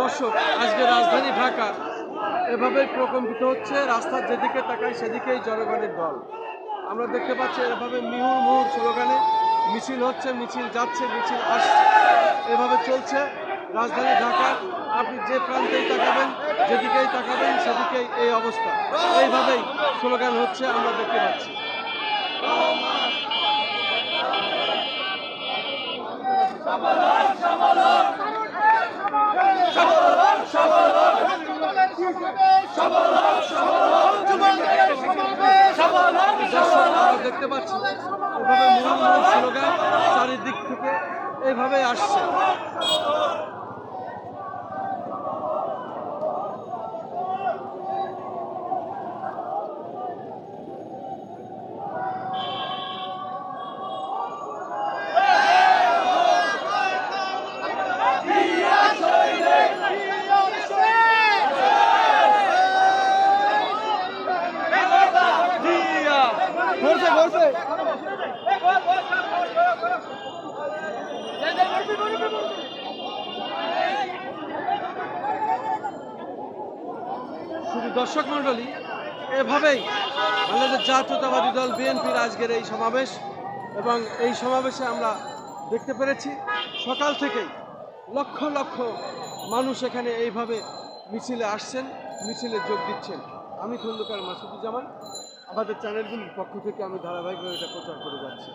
দর্শক, আজকে রাজধানী ঢাকা এভাবে প্রকম্পিত হচ্ছে, রাস্তার যেদিকে তাকাই সেদিকেই জনগণের দল। আমরা দেখতে পাচ্ছি এভাবে মিহুর মুহুর স্লোগানে মিছিল হচ্ছে, মিছিল যাচ্ছে, মিছিল আসছে। এভাবে চলছে রাজধানী ঢাকা। আপনি যে প্রান্তেই তাকাবেন, যেদিকেই তাকাবেন, সেদিকেই এই অবস্থা। এইভাবেই স্লোগান হচ্ছে, আমরা দেখতে পাচ্ছি দর্শক আমরা দেখতে পাচ্ছি। এভাবে মূল মূল স্লোগান চারিদিক থেকে এইভাবে আসছে। শুধু দর্শক মণ্ডলী, এভাবেই বাংলাদেশ জাতীয়তাবাদী দল বিএনপির আজকের এই সমাবেশ এবং এই সমাবেশে আমরা দেখতে পেরেছি, সকাল থেকেই লক্ষ লক্ষ মানুষ এখানে এইভাবে মিছিলে আসছেন, মিছিলে যোগ দিচ্ছেন। আমি খন্দকার মাসুদুজ্জামান আমাদের চ্যানেলগুলির পক্ষ থেকে আমি ধারাবাহিকভাবে এটা প্রচার করে যাচ্ছি।